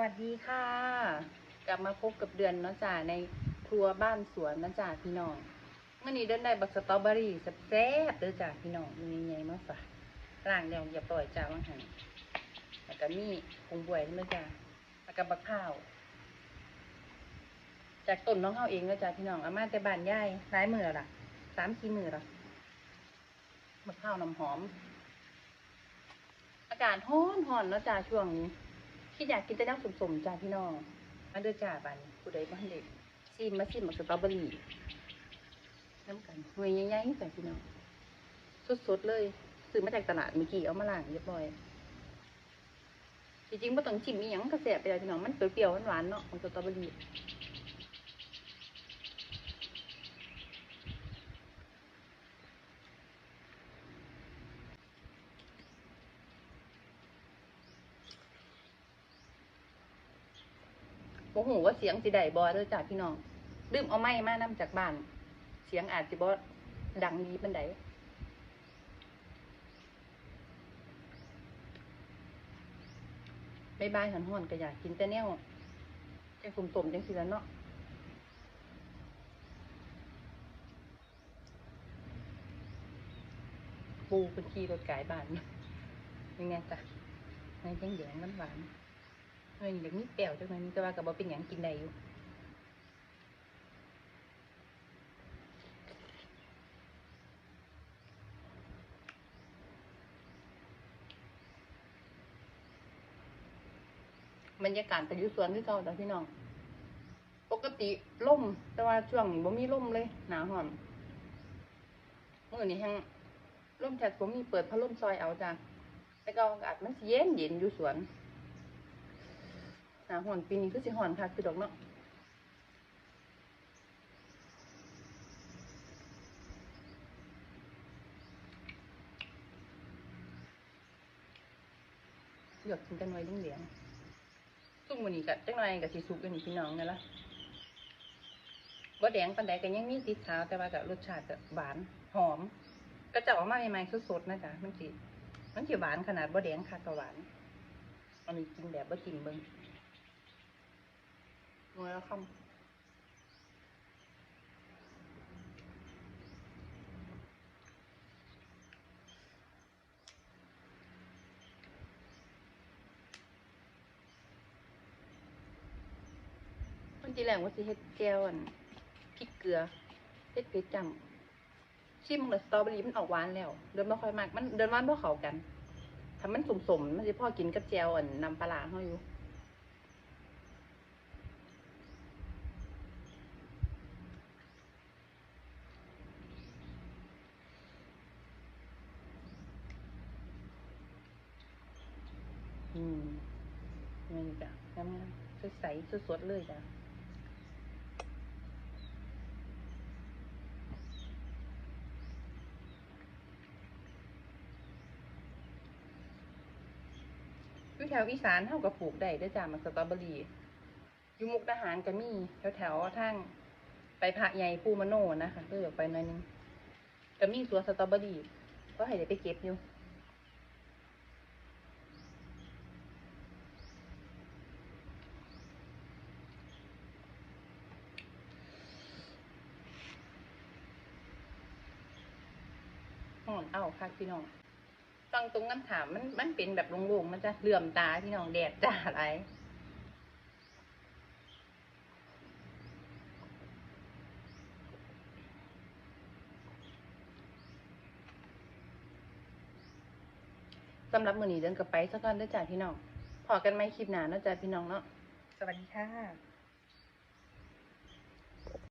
วัสดีค่ะ กลับมาพบกับเดือนเนาะจ้าในครัวบ้านสวนเนาะจ้าพี่น้องเมื่อนี้เดินได้บักสตรอเบอรี่แซ่บๆเด้อจ้าพี่น้องมีใหญ่มาฝากล่างเดียวอย่าปล่อยจ้าว่างหันแล้วก็มีผงบวยเนาะจ้าแล้วก็บักข้าว จากต้นน้องเฮาเองเนาะจ้าพี่น้องเอามาแต่บ้านยายหลายมือล่ะสามสี่มือล้วบักข้าวน้ำหอม อากาศร้อนร้อนๆเนาะจ้าช่วงนี้ พี่อยากกินแต่น้ำสมๆจ้าพี่น้องมาเด้อจ้าบันผู้ใดบ้านเด็กซีมมาซีมมาสตรอเบอรี่น้ำกันหน่วยใหญ่ๆจ้าพี่น้องสดๆเลยซื้อมาจากตลาดเมื่อกี้เอามาล้างเรียบร้อยจริงๆไม่ต้องชิมมีหยังกระแสไปเลยพี่น้องมันเปรี้ยวๆหวานๆเนาะของสตรอเบอรี่ โอ้โหว่าเสียงสิได้บอเด้อจ้าพี่น้องลืมเอาไม้มานํจากบ้าน เสียงอาจจะบอดังดีปันใดบายบายหันห่อนก็อยากกินแต่แนวจังสมสมจังสิแล้วเนาะปูเป็นขี่รถไก่บานยังไงจ้ะในแดงแดงๆหวาน ๆเฮ้ยอย่างนี้แปวจังเลยแต่ว่ากับบอเป็นอย่างกินได้อยู่บรรยากาศแต่อยู่สวนที่เก่าแต่พี่น้อง ปกติล่ม แต่ว่าช่วงนี้บ่มีล่มเลยหนาวหอนเมื่อนี้แห้งล่มแฉดผมมีเปิดพัดลมซอยเอาจ้ะแต่ก็อากาศมันเย็นเย็นอยู่สวน หนาวหอนปีนี้คือสิหอนคักคือดอกเนาะอยากกินกันไว้เหลียงๆซุ่มวันนี้กับจังไรกับสีสุกกันพี่น้องนี่ละบ่แดงปันใดงก็ยังมีสีขาวแต่ว่ากับรสชาติก็หวานหอม ก็จะออกมาใหม่ๆสดๆนะจ๊ะมันสิมันสิหวานขนาดบ่แดงค่ะก็หวานอันนี้กินแบบบ่จิ้มเบิ่ง นัวแล้วคำมันทีแรกว่าสิเฮ็ดแก้วอันพริกเกลือเฮ็ดเผ็ดจำชิมเลยสตรอเบอรี่มันออกหวานแล้ว เดินม่ค่อยมาก มันเดินหวานบ่เขากันถ้ามันสมๆมันสิพ่อกินกับแจวอันน้ำปลาร้าเฮาอยู่ อืมนี่จ้ะงามๆใสๆสดๆเลยจ้ะอยู่แถวอีสานเท่ากับปลูกได้ด้วยจ้ามันสตรอเบอรี่อยู่มุกดาหารก็มีแถวแถวๆทางไปพระใหญ่ปูมโนนะคะก็อยากไปหน่อยนึงก็มีสวนสตรอเบอรี่ก็ให้ได้ไปเก็บอยู่ เอาค่ะพี่น้องฟังตรงคำถามมันมันเป็นแบบโล่งๆมันจะเหลื่อมตาพี่น้องแดดจ้าอะไรสำหรับมือนี้เดินกับไปสักก่อนด้อจ้าพี่น้องพอกันไหมคลิปหนาเนาะจ้าพี่น้องเนาะสวัสดีค่ะ